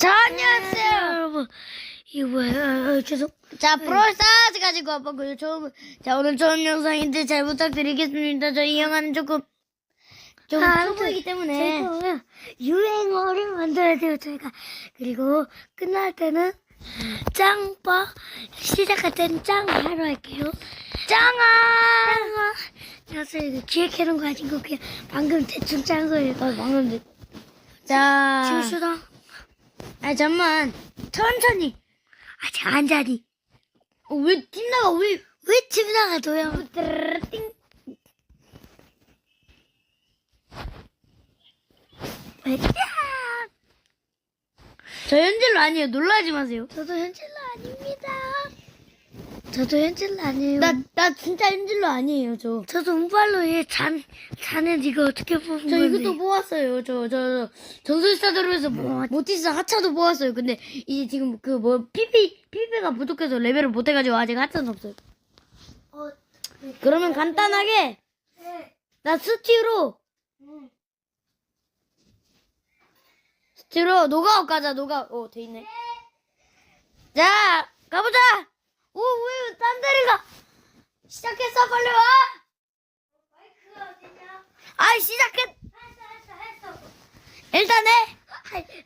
자, 안녕하세요. 여러분. 이거 뭐야? 어, 죄송. 자, 브롤스타즈 가지고 와봤고요. 처음, 자, 오늘 처음 영상인데 잘 부탁드리겠습니다. 저이 영화는 조금, 좀 아, 초보이기 때문에. 저희가 유행어를 만들어야 돼요, 저희가. 그리고 끝날 때는 짱빠, 시작할 때는 짱 하러 할게요. 짱아! 짱아! 녀석 이거 기획해놓은 거 아니고 그냥 방금 대충 짠 거예요. 어, 방금, 늦- 자, 지우수다. 아, 잠만. 천천히. 아직 안 자니. 어, 왜, 팀 나가 왜, 왜집 나가도요? 띵. 왜? 저 현질로 아니에요. 놀라지 마세요. 저도 현질러 아닙니다. 저도 현질러 아니에요. 나, 나 진짜 현질로 아니에요, 저. 저도 운발로 얘 잔, 잔은 이거 어떻게 뽑은 저 건데. 이것도 뽑았어요. 저, 저, 저 전설스타 드로에서 뭐, 모티스 하차도 뽑았어요. 근데 이제 지금 그 뭐, PP, PP가 부족해서 레벨을 못해가지고 아직 하차는 없어요. 어, 그러면 간단하게, 네. 나 스티로, 응. 스티로 노가웃 가자, 노가웃. 오, 돼 있네. 자, 가보자! 오, 왜, 딴 데를 가! 시작했어, 빨리 와! 마이크가 어디냐? 아이, 시작했! 했어, 했어, 했어. 일단 해!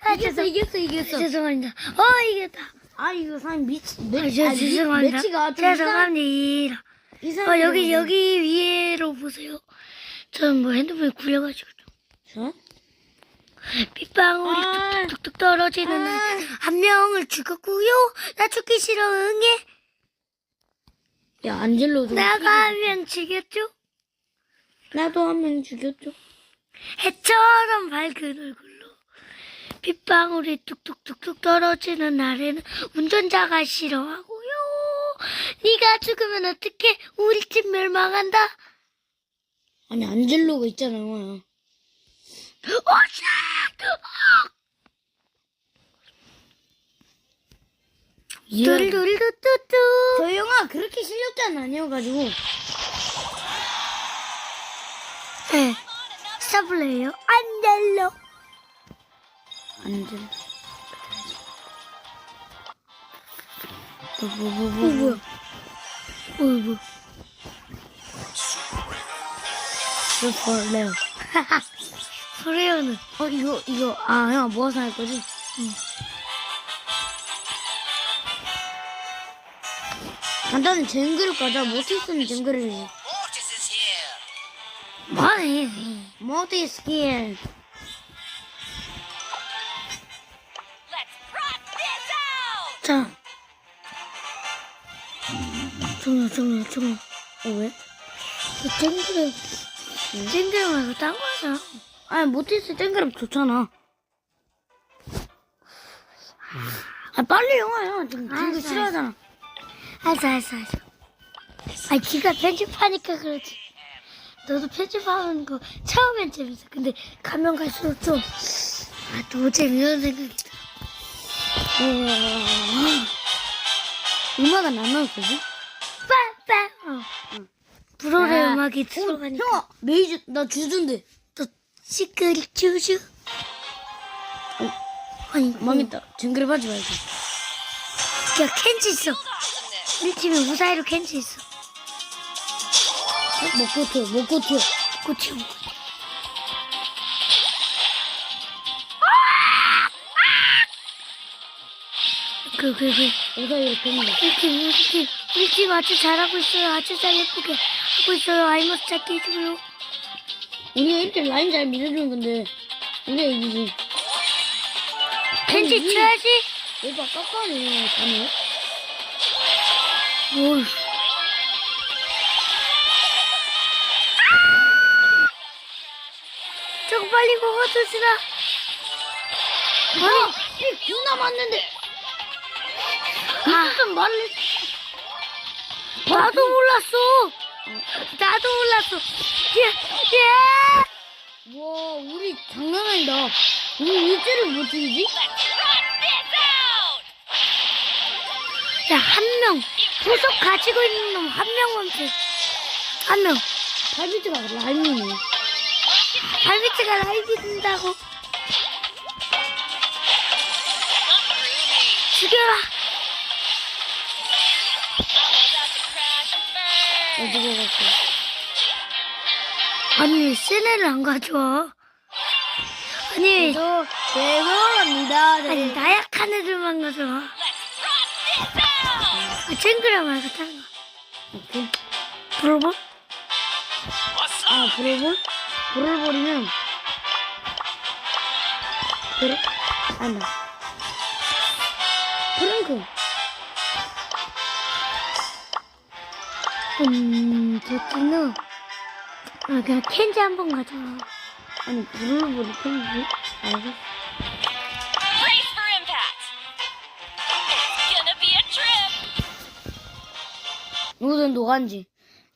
아, 이겼어, 이겼어, 이겼어. 죄송합니다. 어, 이겼다. 아, 이거 사람 미치, 아, 매, 저, 아, 미- 죄송합니다. 매치가 좀 이상- 죄송합니다. 이상해. 어, 여기, 여기 위에로 보세요. 저는 뭐 핸드폰이 굴려가지고. 좀. 어? 빗방울이 아. 뚝뚝뚝 떨어지는 아. 날한 명을 죽었고요. 나 죽기 싫어, 응애. 야, 안젤로 좀. 나가 하면 지겠죠? 나도 한명 죽였죠. 해처럼 밝은 얼굴로 빗방울이 뚝뚝뚝뚝 떨어지는 날에는 운전자가 싫어하고요. 네가 죽으면 어떡해? 우리 집 멸망한다. 아니, 안젤로가 있잖아, 영화야. 오씨! 뚜루루루뚜뚜. 저 영화 그렇게 실력자는 아니어가지고. 네. 스타플레이요. 안젤로. 안젤로. 뭐, 뭐, 뭐, 어, 뭐, 뭐야? 어, 어, 이거, 이거, 아, 형, 모아서 할 거지? 응. 간단히 젠그룹 가자. 모티스는 젠그룹이지. 뭐해? 모티 스 킬. 자. 종료, 종료, 종료. 어, 왜? 그 쨍그레, 쨍그레 말고 딴 거잖아. 아니, 모티스 젠그룹 좋잖아. 아, 빨리 영화야. 지금 알았어, 싫어하잖아. 알았어, 알았어, 알았어. 아, 지가 편집하니까 그렇지. 너도 편집하는 거 처음엔 재밌어. 근데 가면 갈수록 좀, 아, 노잼 이런 생각이 들어. 어, 음악은 안 나왔거지? 빵빵! 어. 불어의 야, 음악이 어, 들어가니까. 형아, 메이즈, 나 주준데. 또, 시크릿 쭈쭈. 아니, 망했다. 징그럽 하지 말고. 야, 켄지 있어. 우리 팀에 무사히로 켄지 있어. 어, 먹고 튀어, 먹고 튀어. 꽃이 온 거. 그, 그, 그. 이렇게 했는데. 우리 팀, 우리 팀, 우리 팀 아주 잘하고 있어요. 아주 잘 예쁘게 하고 있어요. 아이머스 찾기 해주고요. 우리가 이렇게 라인 잘 밀어주는 건데. 우리가 이기지. 켄지 쳐야지. 얘가 깎아내, 가네. 뭘. 저거 빨리 먹어주시라. 아, 이 유나 맞는데. 아, 말을. 나도 몰랐어. 나도 몰랐어. 예, 예. 와, 우리 장난 아니다. 우리 일제를 못 이기지? 야, 한 명. 보석 가지고 있는 놈 한 명만 돼. 한 명. 발비트가 라임이네. 발밑이가 된다고. 살려라. 어디로 갔어? 아니 왜 세네를 안 가져와? 아니 왜 저. 네. 아니 나약한 애들만 가져와. 아, 쨍그라 말고 다른 거. 오케이. 브로볼? 아, 브로볼? 브로볼이면 브로? 아니다. 프랭크. 음, 저기는 아 그냥 캔지 한번 가져와. 아니, 브로볼이 팬이지? 알겠어. 누구든 노간지.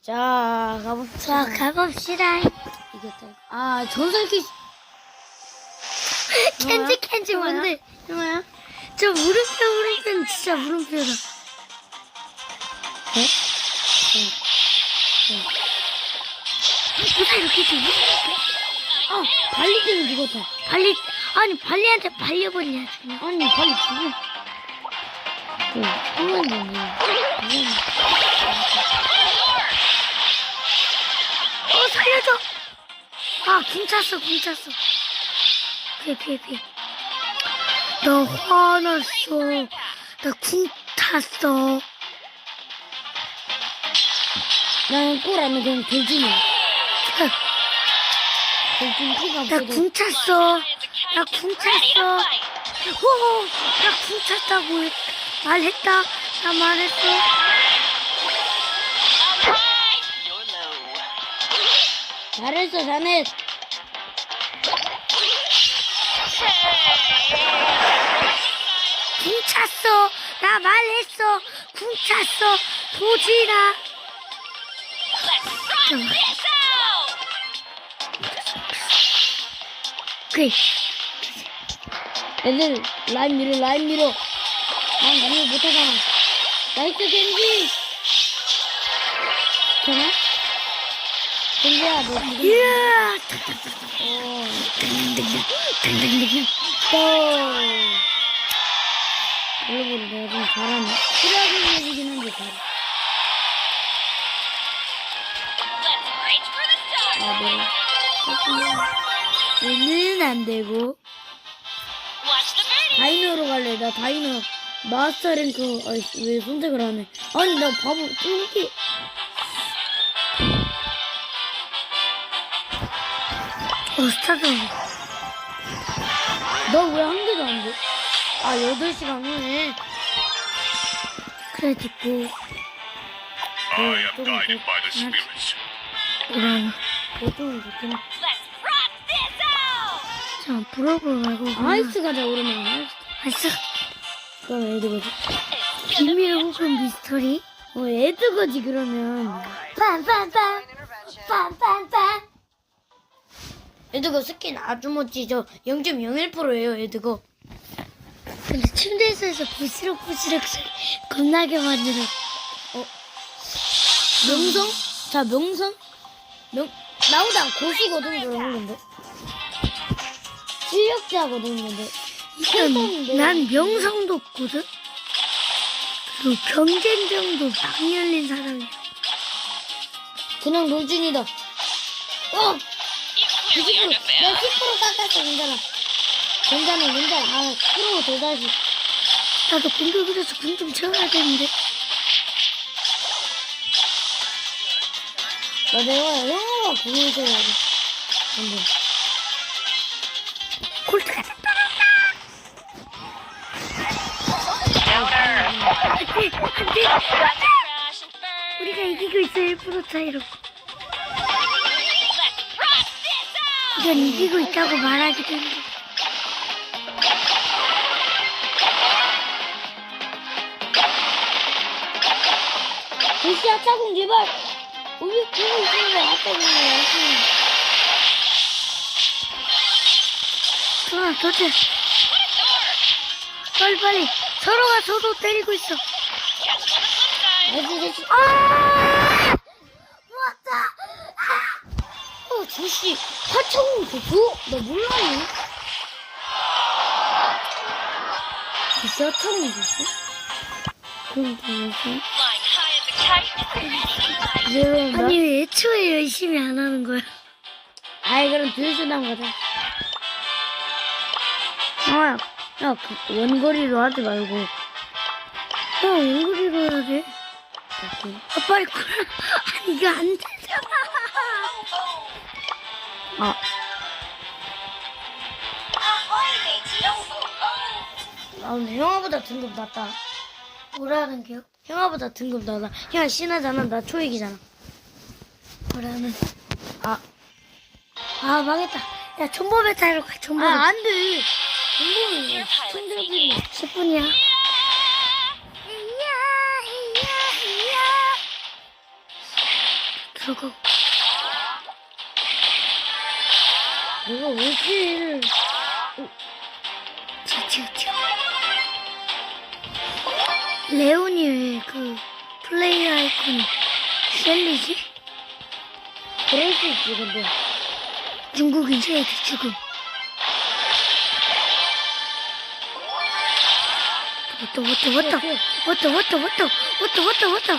자, 가봅시다. 자 가봅시다. 이겼다. 아, 전설키. 캔지 캔지 뭔데? 형아야? 저 물음표 물음표는 진짜 물음표다. 네? 뭐다 이렇게 좀 아, 발리즈는 누구다? 발리 아니 발리한테 그냥. 아니, 발리 죽어. 그, 한번도 살려줘. 아 궁찼어 궁찼어. 피해 피해 피해. 너 화났어. 나궁 탔어. 나는 꼴하면 그냥 돼지네. 돼지 없어도. 나궁 찼어. 나궁 찼어. 호호 나궁 찼다고 해. 말했다. 나 말했어. 잘했어, 자넷. 궁 찼어. 나 말했어. 궁 찼어. 도지라. 그래. 애들, 라인 밀어, 라인 밀어. 난 너무 못하잖아. 나이스, 겐지! 겐지야, 너 지금. 어. 또. 여러분, 내가 좀 잘하네. 필요하게 해주긴 한데, stars. 아, 내가. 얘는 안 되고. 다이노로 갈래. 나 다이노 마스터 랭크 아이씨 왜 선택을 안 해? 아니 나 바보 뚱기 어 스타드. 너왜 한 개도 안 돼? 아 8시간 후에. 그래 듣고. I am guided by the spirits. 그럼 보통은 좋긴 해. Let's rock this out. 자 브로볼 말고 그냥 아이스 가자 오르면 아이스. 그럼 be 비밀 a 혹은 미스터리? 어 애드거지 그러면. 빰빰빰 빰빰빰 애드거 스킨 아주 멋지죠? 0.01%예요 애드거. 근데 침대에서 부시럭 부시럭 소리 겁나게 만들어? 명성? 자 명성? 명 나보다 고시거든 그러는 건데. 실력자거든 근데. 일단 난 명성도 없거든? 그리고 경쟁정도 막 열린 사람이야. 그냥 놀준이다. 어! You clearly 90% aren't a 내가 fan. 10% 깎았어 괜찮아 괜찮아 괜찮아 아 프로 더 다시 나도 공격이라서 군좀 채워야 되는데 나 내가 영어가 공을 써야 돼 근데 콜트가 됐다 안돼 안돼. 우리가 이기고 있어 1% 차이로 이건 이기고 있다고 말하기도 힘들어 글씨 아차공 제발. 우리 우리 있으면 아차공을 할수 좋아 도대 빨리 빨리 서로가 서로 때리고 있어. Catch 무시 화청 도수? 나 몰라요. 무시 화청 도수? 그럼 아니 왜 애초에 열심히 안 하는 거야? 아이 그럼 들수난 거다. 어야 그, 원거리로 하지 말고. 야 원거리로 해야 돼. 아 빨리 콜라. 이거 안 돼. 아. 아, 아 근데 형아보다 등급 낮다. 뭐라는 게요? 형아보다 등급 낮아. 형아 신하잖아. 나 초익이잖아. 뭐라는? 아, 아 망했다. 야 존버배 타러 가. 존버배. 아, 안 돼. 이거는 Pilot speaking. 10분이야. 그러고 내가 왜 이렇게 지지지. 레온이 왜그 플레이 아이콘이 셀리지? 그럴 수 있지, 근데. 중국인 새애들 지금. 왔다 왔다 왔다 왔다 왔다 왔다 왔다 왔다 왔다 왔다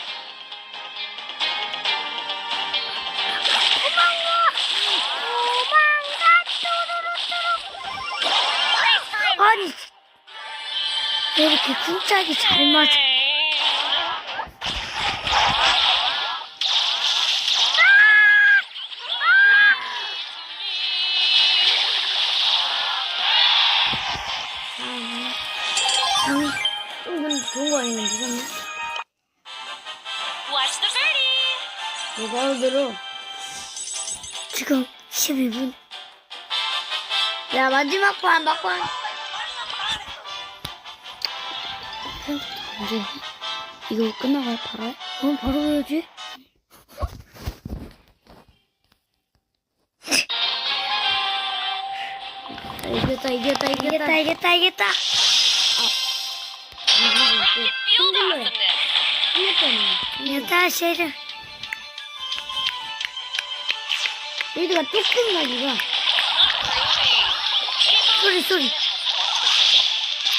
아니 왜 이렇게 쿵짝이 잘 맞아 형이 이건 좋은 거 아니면 무섭네. Watch the birdie. 누가 들어? 지금 12분 야, 마지막 판, 막판. 언제? 이거 끝나가요, 바로? 어 바로 해야지 이겼다, 이겼다, 이겼다. 이겼다 이겼다 이겼다 쉐르 얘들아, 뚝뚝 나기가. 소리 소리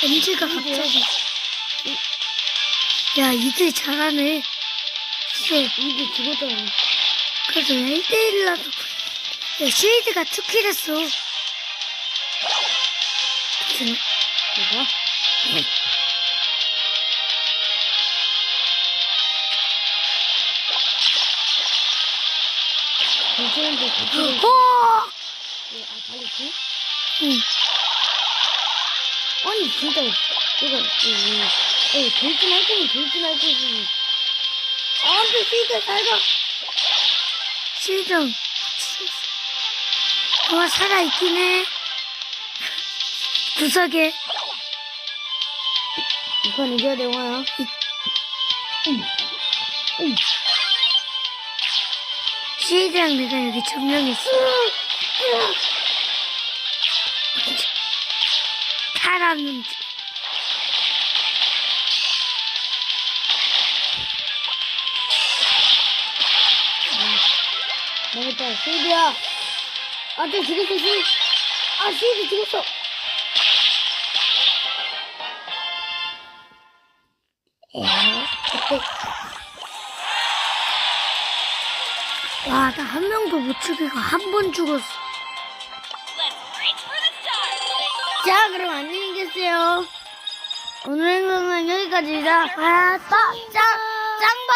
MG가 갑자기 야 이들 잘하네 쉐 이게 죽었잖아. 그래도 1대1라도 야 쉐이드가 투킬 했어 그치? 뭐가? 괜찮은데, 괜찮은데. 어! 아, 달렸지? 응. 아니, 진짜, 이거, 이거, 이거, 이거, 돌진 할 거면 돌진 할 거지. 아, 안 돼, 잘 가. 실정 어 살아있긴 해 구석에 이판 이겨야 돼, 영화야. 쉐이드랑 내가 여기 점령했어 사람은 망했다, 시드야. 아, 또 죽였어, 시. 아, 시드 죽였어. 와, 나 한 명도 못 죽이고 한 번 죽었어. 자, 그럼 안녕히 계세요. 오늘 행동은 여기까지입니다. 아, 짱, 짱, 짱